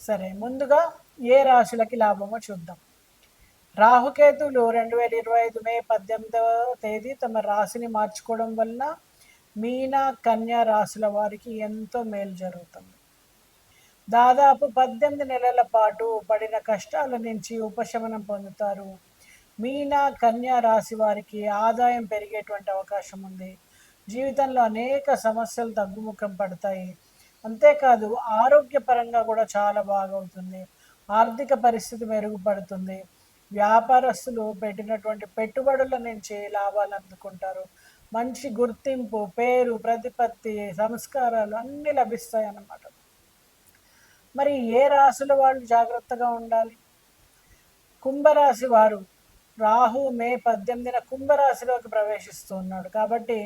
సరే ముందుగా ఏ రాశులకి లాభమో చూద్దాం. రాహుకేతులు రెండు వేల ఇరవై ఐదు మే పద్దెనిమిదవ తేదీ తమ రాశిని మార్చుకోవడం వలన మీన కన్యా రాశుల వారికి ఎంతో మేలు జరుగుతుంది. దాదాపు పద్దెనిమిది నెలల పాటు పడిన కష్టాల నుంచి ఉపశమనం పొందుతారు. మీన కన్యా రాశి వారికి ఆదాయం పెరిగేటువంటి అవకాశం ఉంది. జీవితంలో అనేక సమస్యలు తగ్గుముఖం పడతాయి. అంతేకాదు ఆరోగ్యపరంగా కూడా చాలా బాగవుతుంది ఆర్థిక పరిస్థితి మెరుగుపడుతుంది. వ్యాపారస్తులు పెట్టినటువంటి పెట్టుబడుల నుంచి లాభాలు అందుకుంటారు. మంచి గుర్తింపు పేరు ప్రతిపత్తి సంస్కారాలు అన్నీ లభిస్తాయి అన్నమాట మరి ఏ రాశుల వాళ్ళు జాగ్రత్తగా ఉండాలి? కుంభరాశి వారు రాహు మే పద్దెనిమిదిన కుంభరాశిలోకి ప్రవేశిస్తున్నాడు కాబట్టి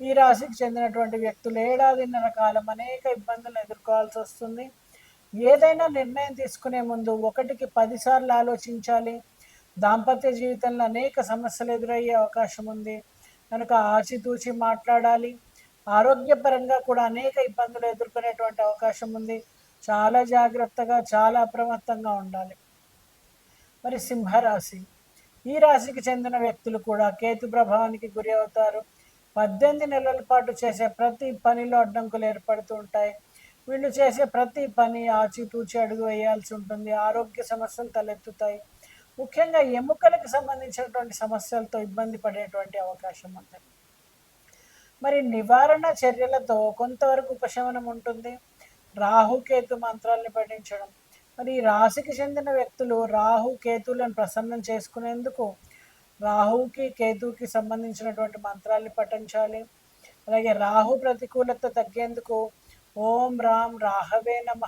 ఈ రాశికి చెందినటువంటి వ్యక్తులు ఏడాదిన్నర కాలం అనేక ఇబ్బందులు ఎదుర్కోవాల్సి వస్తుంది. ఏదైనా నిర్ణయం తీసుకునే ముందు ఒకటికి పదిసార్లు ఆలోచించాలి. దాంపత్య జీవితంలో అనేక సమస్యలు ఎదురయ్యే అవకాశం ఉంది. కనుక ఆచితూచి మాట్లాడాలి. ఆరోగ్యపరంగా కూడా అనేక ఇబ్బందులు ఎదుర్కొనేటువంటి అవకాశం ఉంది. చాలా జాగ్రత్తగా చాలా అప్రమత్తంగా ఉండాలి. మరి సింహరాశి. ఈ రాశికి చెందిన వ్యక్తులు కూడా కేతు ప్రభావానికి గురి అవుతారు. పద్దెనిమిది నెలల పాటు చేసే ప్రతి పనిలో అడ్డంకులు ఏర్పడుతూ ఉంటాయి. వీళ్ళు చేసే ప్రతి పని ఆచితూచి అడుగు వేయాల్సి ఉంటుంది. ఆరోగ్య సమస్యలు తలెత్తుతాయి. ముఖ్యంగా ఎముకలకు సంబంధించినటువంటి సమస్యలతో ఇబ్బంది పడేటువంటి అవకాశం ఉంది. మరి నివారణ చర్యలతో కొంతవరకు ఉపశమనం ఉంటుంది. రాహుకేతు మంత్రాల్ని పఠించడం. మరి ఈ రాశికి చెందిన వ్యక్తులు రాహు కేతులను ప్రసన్నం చేసుకునేందుకు రాహువుకి కేతుకి సంబంధించినటువంటి మంత్రాల్ని పఠించాలి. అలాగే రాహు ప్రతికూలత తగ్గేందుకు ఓం రామ్ రాహవే నమ.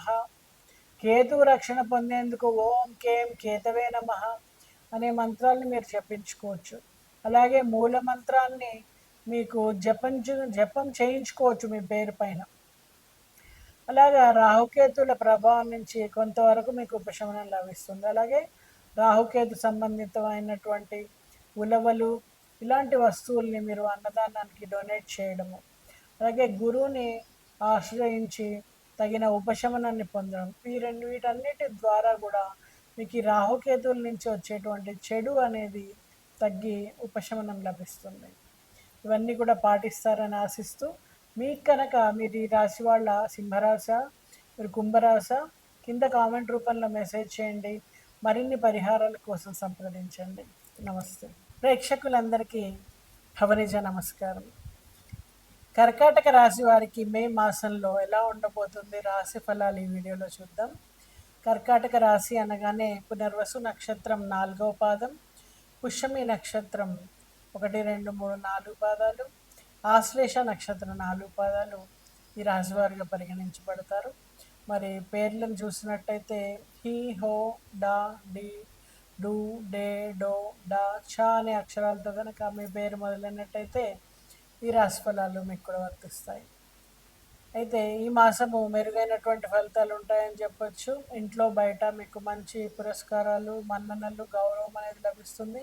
కేతు రక్షణ పొందేందుకు ఓం కేం కేతవే నమ అనే మంత్రాలను మీరు జపించుకోవచ్చు. అలాగే మూల మంత్రాన్ని మీకు జపం జపం చేయించుకోవచ్చు మీ పేరు పైన. అలాగా రాహుకేతుల ప్రభావం నుంచి కొంతవరకు మీకు ఉపశమనం లభిస్తుంది. అలాగే రాహుకేతు సంబంధితమైనటువంటి ఉలవలు ఇలాంటి వస్తువుల్ని మీరు అన్నదానానికి డొనేట్ చేయడము. అలాగే గురువుని ఆశ్రయించి తగిన ఉపశమనాన్ని పొందడం. ఈ రెండు వీటన్నిటి ద్వారా కూడా మీకు ఈ రాహుకేతువుల నుంచి వచ్చేటువంటి చెడు అనేది తగ్గి ఉపశమనం లభిస్తుంది. ఇవన్నీ కూడా పాటిస్తారని ఆశిస్తూ మీకు కనుక మీరు ఈ రాశి వాళ్ళ సింహరాశ మీరు కుంభరాశ కింద కామెంట్ రూపంలో మెసేజ్ చేయండి. మరిన్ని పరిహారాల కోసం సంప్రదించండి. నమస్తే. ప్రేక్షకులందరికీ హవనిజ నమస్కారం. కర్కాటక రాశి వారికి మే మాసంలో ఎలా ఉండబోతుంది రాశి ఫలాలు ఈ వీడియోలో చూద్దాం. కర్కాటక రాశి అనగానే పునర్వసు నక్షత్రం నాలుగవ పాదం పుష్యమి నక్షత్రం ఒకటి రెండు మూడు నాలుగు పాదాలు ఆశ్లేష నక్షత్రం నాలుగు పాదాలు ఈ రాశివారిగా పరిగణించబడతారు. మరి పేర్లను చూసినట్టయితే హీ హో డా డి డు డే డో డా చా అనే అక్షరాలతో కనుక మీ పేరు మొదలైనట్టయితే ఈ రాశి ఫలాలు మీకు కూడా వర్తిస్తాయి. అయితే ఈ మాసము మెరుగైనటువంటి ఫలితాలు ఉంటాయని చెప్పొచ్చు. ఇంట్లో బయట మీకు మంచి పురస్కారాలు మన్ననలు గౌరవం అనేది లభిస్తుంది.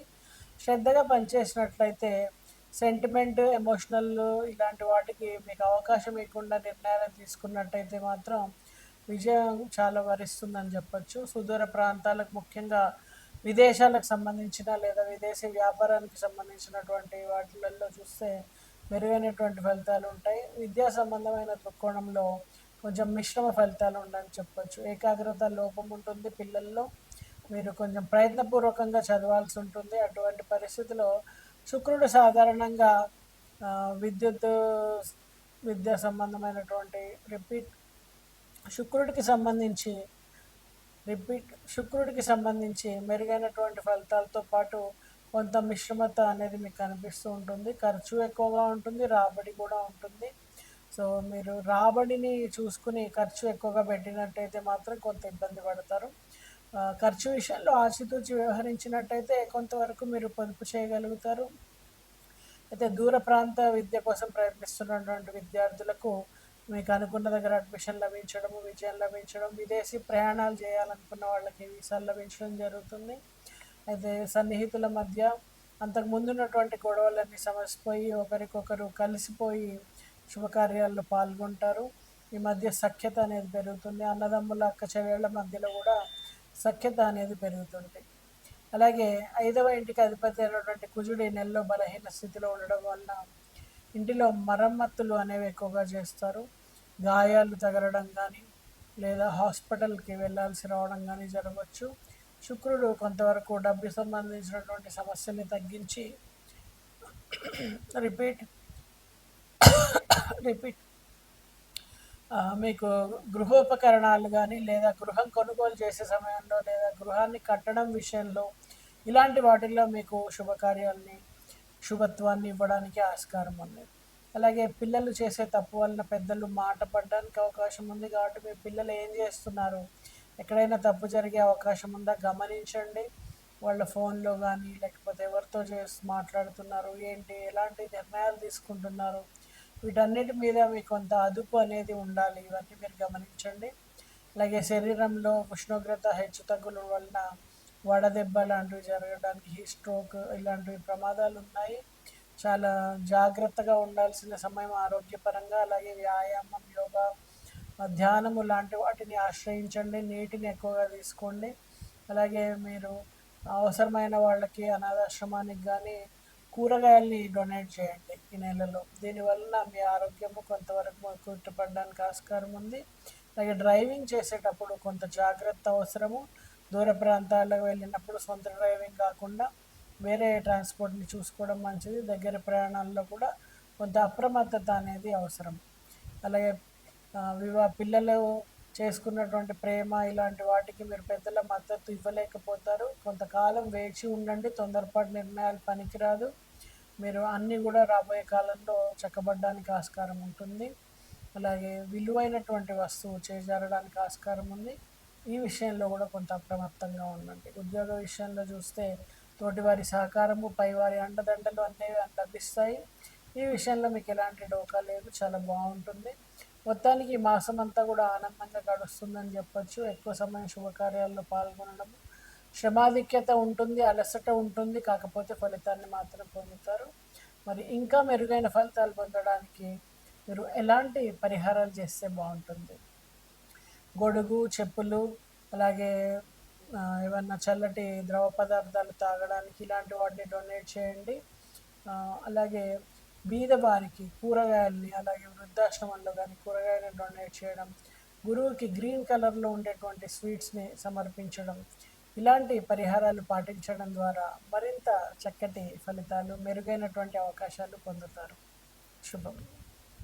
శ్రద్ధగా పనిచేసినట్లయితే సెంటిమెంట్ ఎమోషనల్ ఇలాంటి వాటికి మీకు అవకాశం ఇవ్వకుండా నిర్ణయాలు తీసుకున్నట్టయితే మాత్రం విజయం చాలా వరిస్తుందని చెప్పొచ్చు. సుదూర ప్రాంతాలకు ముఖ్యంగా విదేశాలకు సంబంధించిన లేదా విదేశీ వ్యాపారానికి సంబంధించినటువంటి వాటిలలో చూస్తే మెరుగైనటువంటి ఫలితాలు ఉంటాయి. విద్యా సంబంధమైన దృక్కోణంలో కొంచెం మిశ్రమ ఫలితాలు ఉండని చెప్పొచ్చు. ఏకాగ్రత లోపం ఉంటుంది పిల్లల్లో. మీరు కొంచెం ప్రయత్నపూర్వకంగా చదవాల్సి ఉంటుంది. అటువంటి పరిస్థితిలో శుక్రుడు సాధారణంగా విద్యుత్ విద్యా సంబంధమైనటువంటి రిపీట్ శుక్రుడికి సంబంధించి రిపీట్ శుక్రుడికి సంబంధించి మెరుగైనటువంటి ఫలితాలతో పాటు కొంత మిశ్రమత అనేది మీకు కనిపిస్తూ ఉంటుంది. ఖర్చు ఎక్కువగా ఉంటుంది రాబడి కూడా ఉంటుంది. సో మీరు రాబడిని చూసుకుని ఖర్చు ఎక్కువగా పెట్టినట్టయితే మాత్రం కొంత ఇబ్బంది పడతారు. ఖర్చు విషయంలో ఆచితూచి వ్యవహరించినట్టయితే కొంతవరకు మీరు పొదుపు చేయగలుగుతారు. అయితే దూర ప్రాంత విద్య కోసం ప్రయత్నిస్తున్నటువంటి విద్యార్థులకు మీకు అనుకున్న దగ్గర అడ్మిషన్ లభించడము విజయం లభించడం విదేశీ ప్రయాణాలు చేయాలనుకున్న వాళ్ళకి వీసాలు లభించడం జరుగుతుంది. అయితే సన్నిహితుల మధ్య అంతకు ముందున్నటువంటి గొడవలన్నీ సమసిపోయి ఒకరికొకరు కలిసిపోయి శుభకార్యాల్లో పాల్గొంటారు. ఈ మధ్య సఖ్యత అనేది పెరుగుతుంది. అన్నదమ్ముల అక్క చెల్లెళ్ళ మధ్యలో కూడా సఖ్యత అనేది పెరుగుతుంది. అలాగే ఐదవ ఇంటికి అధిపతి అయినటువంటి కుజుడి నెలలో బలహీన స్థితిలో ఉండడం వల్ల ఇంటిలో మరమ్మతులు అనేవి ఎక్కువగా చేస్తారు. గాయాలు తగలడం కానీ లేదా హాస్పిటల్కి వెళ్ళాల్సి రావడం కానీ జరగవచ్చు. శుక్రుడు కొంతవరకు డబ్బు సంబంధించినటువంటి సమస్యని తగ్గించి రిపీట్ రిపీట్ మీకు గృహోపకరణాలు కానీ లేదా గృహం కొనుగోలు చేసే సమయంలో లేదా గృహాన్ని కట్టడం విషయంలో ఇలాంటి వాటిల్లో మీకు శుభకార్యాలని శుభత్వాన్ని ఇవ్వడానికి ఆస్కారం ఉంది అలాగే పిల్లలు చేసే తప్పు వలన పెద్దలు మాట పడడానికి అవకాశం ఉంది కాబట్టి మీ పిల్లలు ఏం చేస్తున్నారు? ఎక్కడైనా తప్పు జరిగే అవకాశం ఉందా? గమనించండి. వాళ్ళ ఫోన్లో కానీ లేకపోతే ఎవరితో చేసి మాట్లాడుతున్నారు? ఏంటి? ఎలాంటి నిర్ణయాలు తీసుకుంటున్నారు? వీటన్నిటి మీద మీకు కొంత అదుపు అనేది ఉండాలి. ఇవన్నీ మీరు గమనించండి. అలాగే శరీరంలో ఉష్ణోగ్రత హెచ్చు తగ్గుల వలన వడదెబ్బ లాంటివి జరగడానికి స్ట్రోక్ ఇలాంటివి ప్రమాదాలు ఉన్నాయి చాలా జాగ్రత్తగా ఉండాల్సిన సమయం ఆరోగ్యపరంగా అలాగే వ్యాయామం యోగా ధ్యానము లాంటి వాటిని ఆశ్రయించండి. నీటిని ఎక్కువగా తీసుకోండి. అలాగే మీరు అవసరమైన వాళ్ళకి అనాథాశ్రమానికి కానీ కూరగాయల్ని డొనేట్ చేయండి ఈ నెలలో. దీనివల్ల మీ ఆరోగ్యము కొంతవరకు కుట్టుపడడానికి ఆస్కారం ఉంది. అలాగే డ్రైవింగ్ చేసేటప్పుడు కొంత జాగ్రత్త అవసరము. దూర ప్రాంతాలకు వెళ్ళినప్పుడు సొంత డ్రైవింగ్ కాకుండా వేరే ట్రాన్స్పోర్ట్ని చూసుకోవడం మంచిది. దగ్గర ప్రయాణాల్లో కూడా కొంత అప్రమత్తత అనేది అవసరం. అలాగే వివా పిల్లలు చేసుకున్నటువంటి ప్రేమ ఇలాంటి వాటికి మీరు పెద్దల మద్దతు ఇవ్వలేకపోతారు. కొంతకాలం వేచి ఉండండి తొందరపాటు నిర్ణయాలు పనికిరాదు. మీరు అన్నీ కూడా రాబోయే కాలంలో చక్కబడ్డానికి ఆస్కారం ఉంటుంది. అలాగే విలువైనటువంటి వస్తువు చేజారడానికి ఆస్కారం ఉంది. ఈ విషయంలో కూడా కొంత అప్రమత్తంగా ఉండండి ఉద్యోగ విషయంలో చూస్తే తోటివారి సహకారము పైవారి అండదండలు అనేవి లభిస్తాయి. ఈ విషయంలో మీకు ఎలాంటి డోకా లేదు. చాలా బాగుంటుంది. మొత్తానికి ఈ మాసం అంతా కూడా ఆనందంగా గడుస్తుందని చెప్పొచ్చు. ఎక్కువ సమయం శుభకార్యాల్లో పాల్గొనడం శ్రమాధిక్యత ఉంటుంది అలసట ఉంటుంది. కాకపోతే ఫలితాన్ని మాత్రం పొందుతారు. మరి ఇంకా మెరుగైన ఫలితాలు పొందడానికి మీరు ఎలాంటి పరిహారాలు చేస్తే బాగుంటుంది? గొడుగు చెప్పులు అలాగే ఏమన్నా చల్లటి ద్రవ పదార్థాలు తాగడానికి ఇలాంటి వాటిని డొనేట్ చేయండి. అలాగే బీద వారికి కూరగాయల్ని అలాగే వృద్ధాశ్రమంలో కానీ కూరగాయలను డొనేట్ చేయడం గురువుకి గ్రీన్ కలర్లో ఉండేటువంటి స్వీట్స్ని సమర్పించడం ఇలాంటి పరిహారాలు పాటించడం ద్వారా మరింత చక్కటి ఫలితాలు మెరుగైనటువంటి అవకాశాలు పొందుతారు. శుభం.